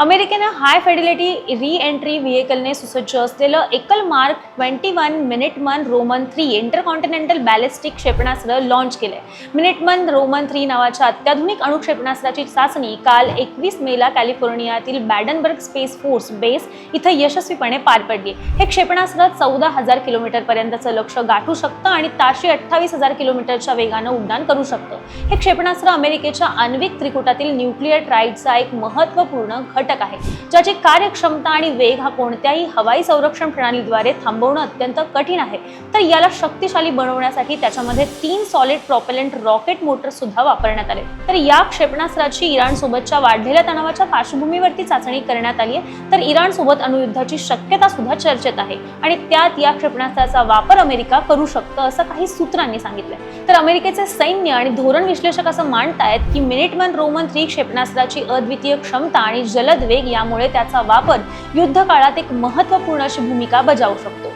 अमेरिकेनं हाय Fidelity re entry व्हेकलने सुसज्ज असलेलं एकल Mark twenty one Minuteman Roman three intercontinental ballistic क्षेपणास्त्र लॉन्च केले मिनिटमन रोमन थ्री नावाच्या अत्याधुनिक अणुक्षेपणास्त्राची चाचणी काल एकवीस मेला कॅलिफोर्नियातील बॅडनबर्ग स्पेस फोर्स बेस इथं यशस्वीपणे पार पडली. हे क्षेपणास्त्र चौदा हजार किलोमीटर पर्यंतचं गाठू शकतं आणि ताशी अठ्ठावीस हजार किलोमीटरच्या वेगानं उड्डाण करू शकतं. हे क्षेपणास्त्र अमेरिकेच्या आण्विक त्रिकुटातील न्यूक्लिअर ट्राईडचा एक महत्त्वपूर्ण घट घटक आहे ज्याची कार्यक्षमता आणि वेग हा कोणत्याही हवाई संरक्षण प्रणालीद्वारे थांबवणं अत्यंत कठीण आहे. तर याला शक्तिशाली बनवण्यासाठी त्याच्यामध्ये तीन सॉलिड प्रॉपेलंट रॉकेट मोटर सुद्धा वापरण्यात आले. तर या क्षेपणास्त्राची इराण सोबतच्या वाढलेल्या तणावाच्या पार्श्वभूमीवरती चाचणी करण्यात आली आहे. तर इराण सोबत अणुयुद्धाची शक्यता सुद्धा चर्चेत आहे आणि त्यात या क्षेपणास्त्राचा वापर अमेरिका करू शकतं असं काही सूत्रांनी सांगितलंय. तर अमेरिकेचे सैन्य आणि धोरण विश्लेषक असं मांडतायत की मिनिटमन रोमन थ्री क्षेपणास्त्राची अद्वितीय क्षमता आणि जलद वेग यामुळे त्याचा वापर युद्ध काळात एक महत्त्वपूर्ण अशी भूमिका बजावू शकतो.